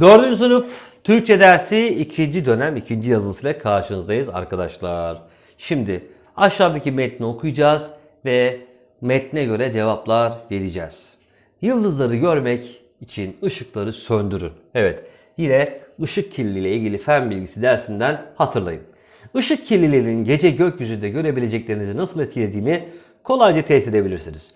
Dördüncü sınıf Türkçe dersi ikinci dönem ikinci yazısıyla karşınızdayız arkadaşlar. Şimdi aşağıdaki metni okuyacağız ve metne göre cevaplar vereceğiz. Yıldızları görmek için ışıkları söndürün. Evet yine ışık kirliliği ile ilgili fen bilgisi dersinden hatırlayın. Işık kirliliğinin gece gökyüzünde görebileceklerinizi nasıl etkilediğini kolayca test edebilirsiniz.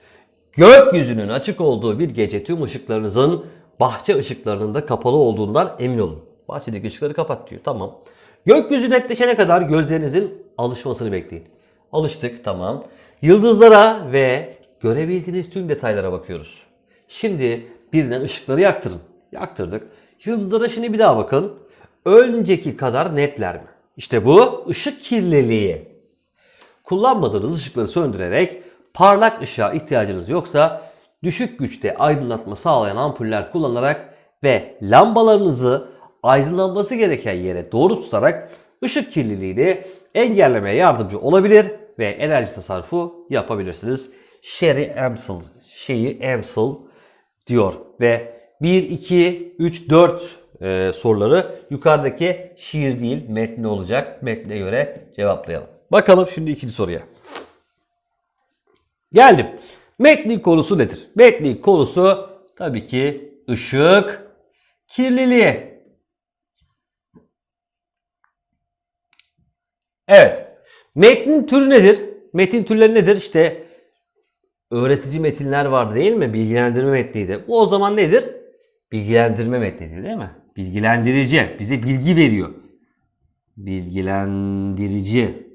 Gökyüzünün açık olduğu bir gece tüm ışıklarınızın bahçe ışıklarının da kapalı olduğundan emin olun. Bahçedeki ışıkları kapat diyor. Tamam. Gökyüzü netleşene kadar gözlerinizin alışmasını bekleyin. Alıştık tamam. Yıldızlara ve görebildiğiniz tüm detaylara bakıyoruz. Şimdi birine ışıkları yaktırın. Yaktırdık. Yıldızlara şimdi bir daha bakın. Önceki kadar netler mi? İşte bu ışık kirliliği. Kullanmadığınız ışıkları söndürerek parlak ışığa ihtiyacınız yoksa düşük güçte aydınlatma sağlayan ampuller kullanarak ve lambalarınızı aydınlanması gereken yere doğru tutarak ışık kirliliğini engellemeye yardımcı olabilir ve enerji tasarrufu yapabilirsiniz. Sherry Amsel, şeyi Amsel diyor ve 1, 2, 3, 4 e, soruları yukarıdaki şiir değil metni olacak. Metne göre cevaplayalım. Bakalım şimdi ikinci soruya. Geldim. Metnin konusu nedir? Metnin konusu tabii ki ışık kirliliği. Evet. Metnin türü nedir? Metin türleri nedir? İşte öğretici metinler var değil mi? Bilgilendirme metniydi. Bu o zaman nedir? Bilgilendirme metnidir değil mi? Bilgilendirici. Bize bilgi veriyor. Bilgilendirici.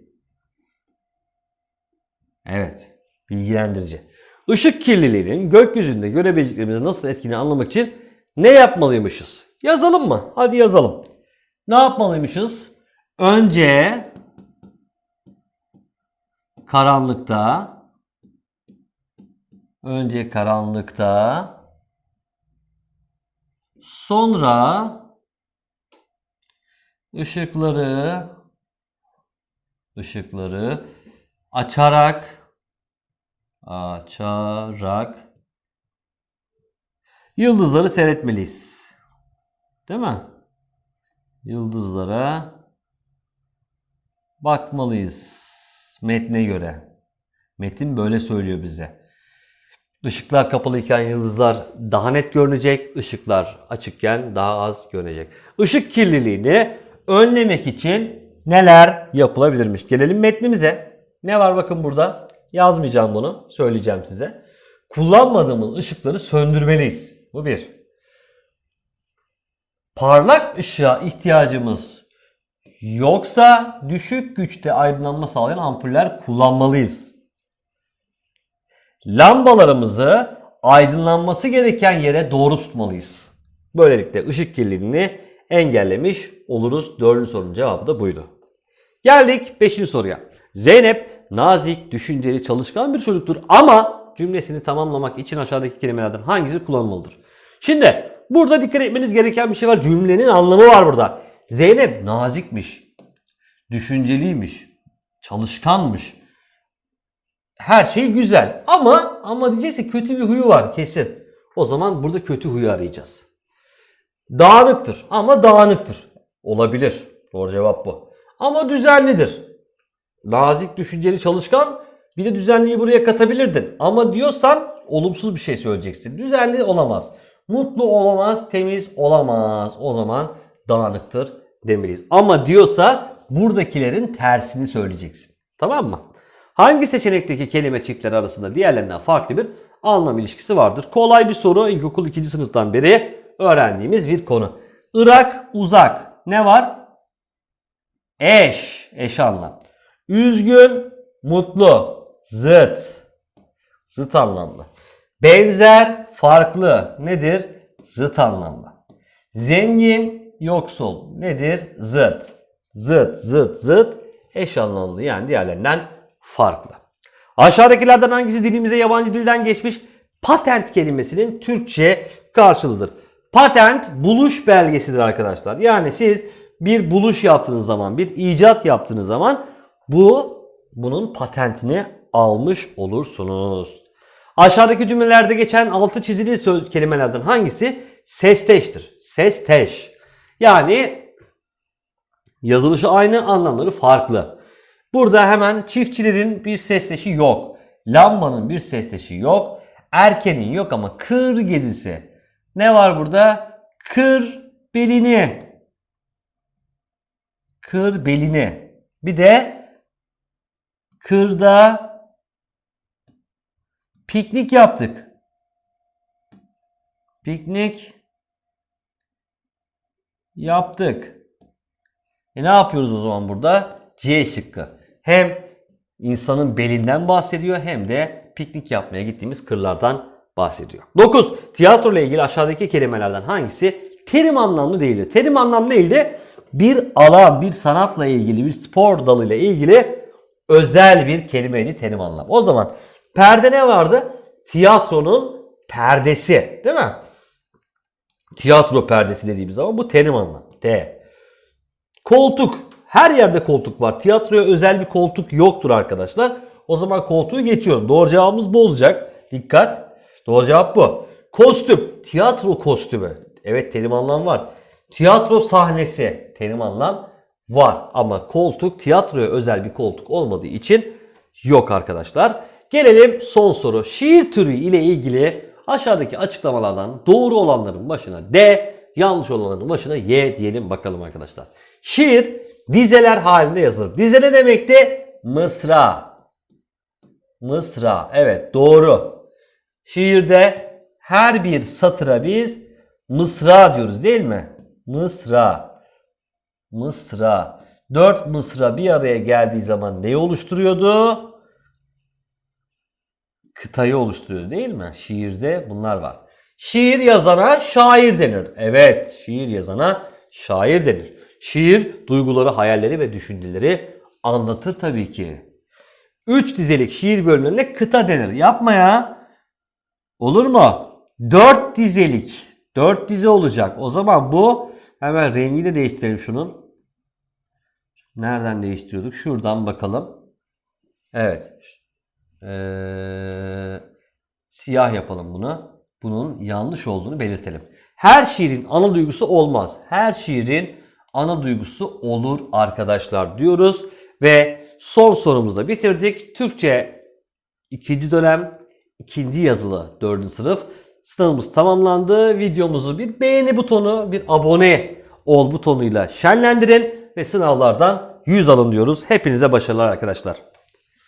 Evet. Bilgilendirici. Işık kirliliğinin gökyüzünde görebileceklerimizi nasıl etkini anlamak için ne yapmalıymışız? Yazalım mı? Hadi yazalım. Ne yapmalıymışız? Önce karanlıkta önce karanlıkta sonra ışıkları ışıkları açarak açarak yıldızları seyretmeliyiz. Değil mi? Yıldızlara bakmalıyız metne göre. Metin böyle söylüyor bize. Işıklar kapalıyken yıldızlar daha net görünecek, ışıklar açıkken daha az görünecek. Işık kirliliğini önlemek için neler yapılabilirmiş? Gelelim metnimize. Ne var bakın burada? Yazmayacağım bunu, söyleyeceğim size. Kullanmadığımız ışıkları söndürmeliyiz. Bu bir. Parlak ışığa ihtiyacımız yoksa düşük güçte aydınlanma sağlayan ampuller kullanmalıyız. Lambalarımızı aydınlanması gereken yere doğru tutmalıyız. Böylelikle ışık kirliliğini engellemiş oluruz. Dördüncü sorunun cevabı da buydu. Geldik beşinci soruya. Zeynep nazik, düşünceli, çalışkan bir çocuktur ama cümlesini tamamlamak için aşağıdaki kelimelerden hangisi kullanılmalıdır? Şimdi burada dikkat etmeniz gereken bir şey var. Cümlenin anlamı var burada. Zeynep nazikmiş, düşünceliymiş, çalışkanmış. Her şey güzel ama ama diyecekse kötü bir huyu var kesin. O zaman burada kötü huyu arayacağız. Dağınıktır ama dağınıktır. Olabilir. Doğru cevap bu. Ama düzenlidir. Nazik, düşünceli, çalışkan bir de düzenliyi buraya katabilirdin. Ama diyorsan olumsuz bir şey söyleyeceksin. Düzenli olamaz. Mutlu olamaz, temiz olamaz. O zaman dağınıktır demeliyiz. Ama diyorsa buradakilerin tersini söyleyeceksin. Tamam mı? Hangi seçenekteki kelime çiftleri arasında diğerlerinden farklı bir anlam ilişkisi vardır? Kolay bir soru. İlkokul 2. sınıftan beri öğrendiğimiz bir konu. Irak, uzak. Ne var? Eş, eş anlam. Üzgün, mutlu, zıt. Zıt anlamlı. Benzer, farklı. Nedir? Zıt anlamlı. Zengin, yoksul. Nedir? Zıt. Zıt, zıt, zıt. Eş anlamlı yani diğerlerinden farklı. Aşağıdakilerden hangisi dilimize yabancı dilden geçmiş patent kelimesinin Türkçe karşılığıdır? Patent buluş belgesidir arkadaşlar. Yani siz bir buluş yaptığınız zaman, bir icat yaptığınız zaman bu bunun patentini almış olursunuz. Aşağıdaki cümlelerde geçen altı çizili söz kelimelerden hangisi sesteştir? Sesteş. Yani yazılışı aynı, anlamları farklı. Burada hemen çiftçilerin bir sesleşi yok. Lambanın bir sesleşi yok. Erkenin yok ama kır gezisi. Ne var burada? Kır belini. Kır belini. Bir de kırda piknik yaptık. Piknik yaptık. E ne yapıyoruz o zaman burada? C şıkkı. Hem insanın belinden bahsediyor hem de piknik yapmaya gittiğimiz kırlardan bahsediyor. 9. Tiyatro ile ilgili aşağıdaki kelimelerden hangisi terim anlamlı değildir? Terim anlamlı değildi. Bir alan, bir sanatla ilgili, bir spor dalıyla ilgili özel bir kelimeydi terim anlamı. O zaman perde ne vardı? Tiyatronun perdesi, değil mi? Tiyatro perdesi dediğimiz zaman bu terim anlamı. T. Koltuk. Her yerde koltuk var. Tiyatroya özel bir koltuk yoktur arkadaşlar. O zaman koltuğu geçiyorum. Doğru cevabımız bu olacak. Dikkat. Doğru cevap bu. Kostüm. Tiyatro kostümü. Evet terim anlam var. Tiyatro sahnesi. Terim anlam var. Ama koltuk tiyatroya özel bir koltuk olmadığı için yok arkadaşlar. Gelelim son soru. Şiir türü ile ilgili aşağıdaki açıklamalardan doğru olanların başına D, yanlış olanların başına Y diyelim bakalım arkadaşlar. Şiir dizeler halinde yazılır. Dize ne demekti? Mısra. Mısra. Evet doğru. Şiirde her bir satıra biz mısra diyoruz değil mi? Mısra. Mısra. Dört mısra bir araya geldiği zaman neyi oluşturuyordu? Kıtayı oluşturuyor değil mi? Şiirde bunlar var. Şiir yazana şair denir. Evet, şiir yazana şair denir. Şiir duyguları, hayalleri ve düşünceleri anlatır tabii ki. Üç dizelik şiir bölümlerine kıta denir. Yapma ya. Olur mu? Dört dizelik. Dört dize olacak. O zaman bu hemen rengi de değiştirelim şunun. Nereden değiştiriyorduk? Şuradan bakalım. Evet. Ee, siyah yapalım bunu. Bunun yanlış olduğunu belirtelim. Her şiirin ana duygusu olmaz. Her şiirin ana duygusu olur arkadaşlar diyoruz. Ve son sorumuzu da bitirdik. Türkçe ikinci dönem ikinci yazılı dördüncü sınıf sınavımız tamamlandı. Videomuzu bir beğeni butonu, bir abone ol butonuyla şenlendirin ve sınavlardan 100 alın diyoruz. Hepinize başarılar arkadaşlar.